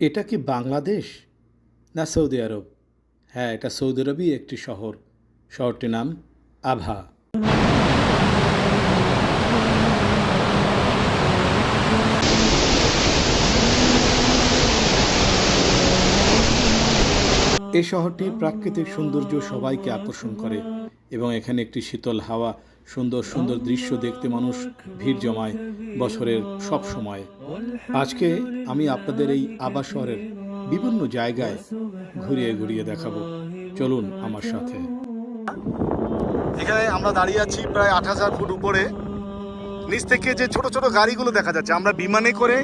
এটা কি বাংলাদেশ না সৌদি আরব? হ্যাঁ এটা সৌদি আরবই একটি শহর। শহরটির নাম আভা। এই শহরটি প্রাকৃতিক সৌন্দর্য সবাইকে আকর্ষণ করে এবং এখানে একটি শীতল হাওয়া সুন্দর সুন্দর দৃশ্য দেখতে মানুষ ভিড় জমায় বছরের সব সময়। আজকে আমি আপনাদের এই আবা শহরের বিভিন্ন জায়গায় ঘুরিয়ে ঘুরিয়ে দেখাবো। চলুন আমার সাথে। এখানে আমরা দাঁড়িয়ে আছি প্রায় আট হাজার ফুট উপরে। নিচ থেকে যে ছোট ছোট গাড়িগুলো দেখা যাচ্ছে, আমরা বিমানে করে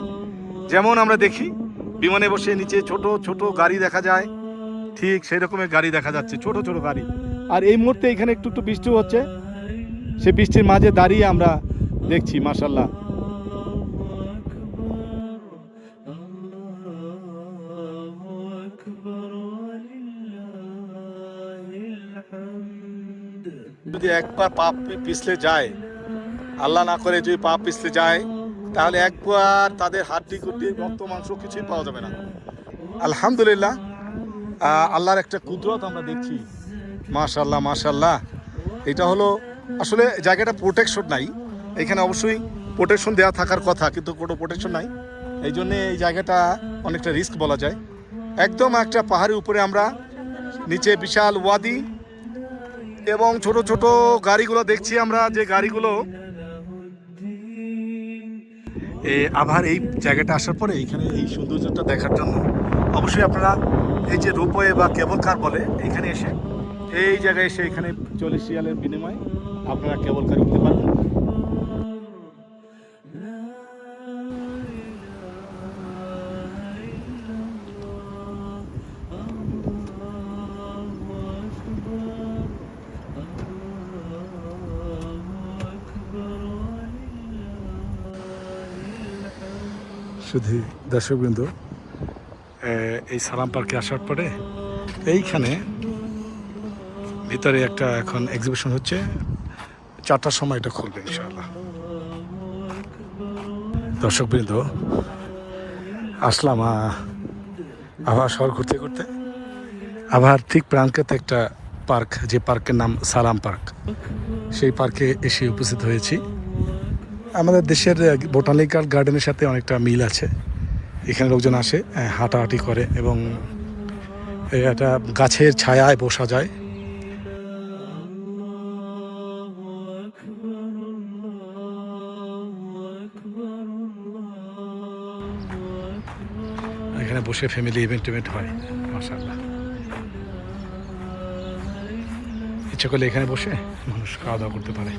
যেমন আমরা দেখি, বিমানে বসে নিচে ছোট ছোট গাড়ি দেখা যায়। ঠিক সেই রকমের গাড়ি দেখা যাচ্ছে, ছোট ছোট গাড়ি। আর এই মুহূর্তে এখানে একটু একটু বৃষ্টি হচ্ছে। সে বৃষ্টির মাঝে দাঁড়িয়ে আমরা দেখছি মাসাল্লাহ যদি একবার পাপ পিছলে যায়, আল্লাহ না করে যদি পাপ পিছলে যায়, তাহলে একবার তাদের হাড্ডি গুড্ডি, রক্ত, মাংস কিছুই পাওয়া যাবে না। আলহামদুলিল্লাহ আল্লাহর একটা কুদরত আমরা দেখছি। মাশাল্লাহ মাশাল্লাহ এটা হলো আসলে জায়গাটা প্রোটেকশন নাই। এখানে অবশ্যই প্রোটেকশন দেওয়া থাকার কথা, কিন্তু কোনো প্রোটেকশন নাই। এই জন্যে এই জায়গাটা অনেকটা রিস্ক বলা যায়। একদম একটা পাহাড়ের উপরে আমরা নিচে বিশাল ওয়াদি এবং ছোট ছোট গাড়িগুলো দেখছি আমরা, যে গাড়িগুলো আবার এই জায়গাটা আসার পরে এখানে এই সৌন্দর্যটা দেখার জন্য। অবশ্যই আপনারা এই যে রোপওয়ে বা কেবল কার বলে, এখানে এসে, এই জায়গায় এসে এখানে চল্লিশ রিয়ালের বিনিময়ে। আপনারা কেবল কার উঠতে পারবেন শুধু দর্শকবৃন্দ এই সালাম পার্কে আসার পরে এইখানে ভিতরে একটা এখন এক্সিবিশন হচ্ছে। চারটার সময় এটা খুলবে, ইনশাআল্লাহ। দর্শকবৃন্দ আসলাম আবার শহর ঘুরতে ঘুরতে। আবার ঠিক প্রাঙ্কেতে একটা পার্ক, যে পার্কের নাম সালাম পার্ক, সেই পার্কে এসে উপস্থিত হয়েছি। আমাদের দেশের বোটানিক্যাল গার্ডেনের সাথে অনেকটা মিল আছে। এখানে লোকজন আসে হাঁটাহাঁটি করে এবং একটা গাছের ছায়ায় বসা যায়। বসে ফ্যামিলি ইভেন্ট টিভেন্ট হয় মাসাল্লাহ ইচ্ছা করলে এখানে বসে মানুষ খাওয়া দাওয়া করতে পারে।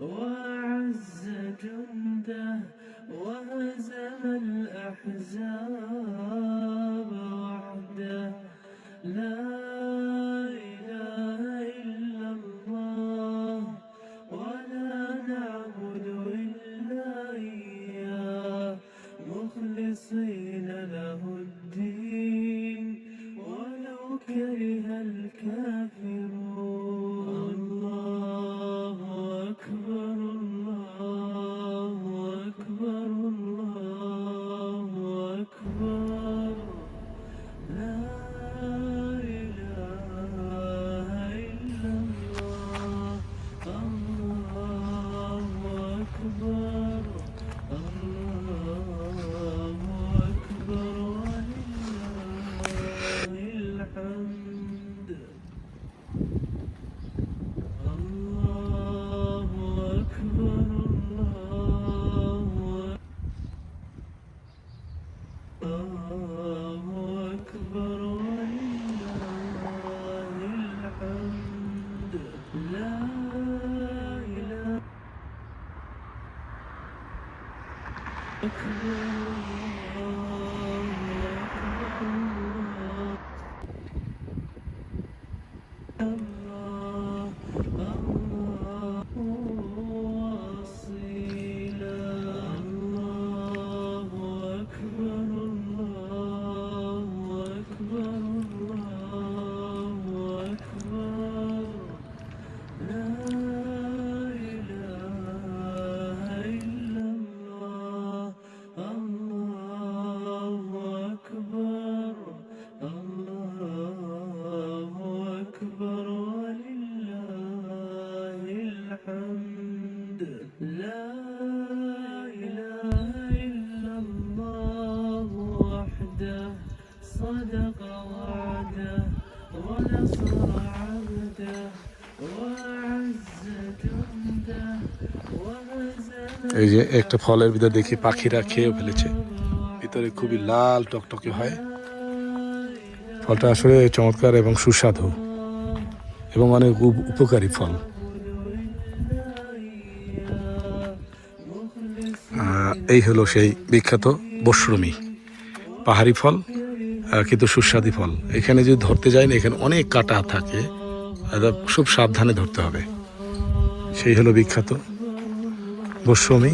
وأعز جنده وهزم الأحزاب It's you. এই যে একটা ফলের ভিতর দেখি পাখিরা খেয়ে ফেলেছে। ভিতরে খুবই লাল টকটকে হয়। ফলটা আসলে চমৎকার এবং সুস্বাদু এবং অনেক উপ- উপকারী ফল। এই হলো সেই বিখ্যাত বস্রমী। পাহাড়ি ফল কিন্তু সুস্বাদু ফল। এখানে যদি ধরতে যাই না, এখানে অনেক কাটা থাকে। খুব সাবধানে ধরতে হবে। সেই হলো বিখ্যাত বস্রমী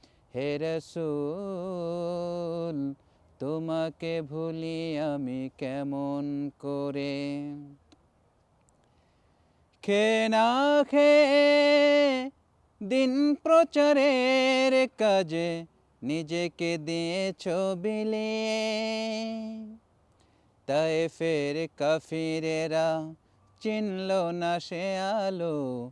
হে রসুল, তোমাকে ভুলি আমি কেমন করে? খে না খে দিন প্রচারের কাজে নিজেকে দিয়েছ বিলিয়ে তাই ফের কাফিরেরা চিনল না সে আলো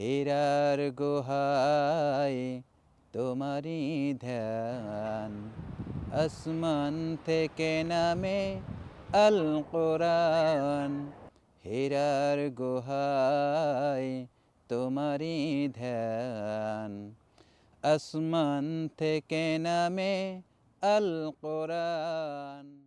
হীরার গুহায় তোমারই ধ্যান। আসমান থেকে নামে আল কোরআন। হীরার গুহায় তোমারই ধ্যান। আসমান থেকে নামে আল কোরআন।